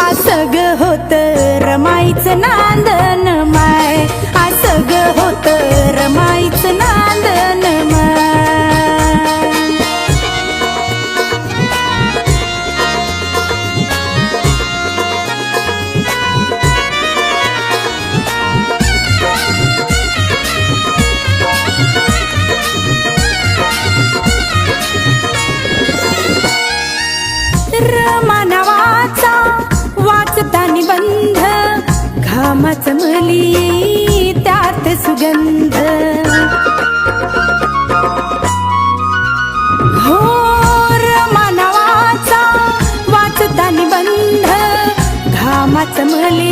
असं होत रमाईचं नांद. पाचमली त्यात सुगंध. घोर मानवाचा वाचता निबंध घामाचमली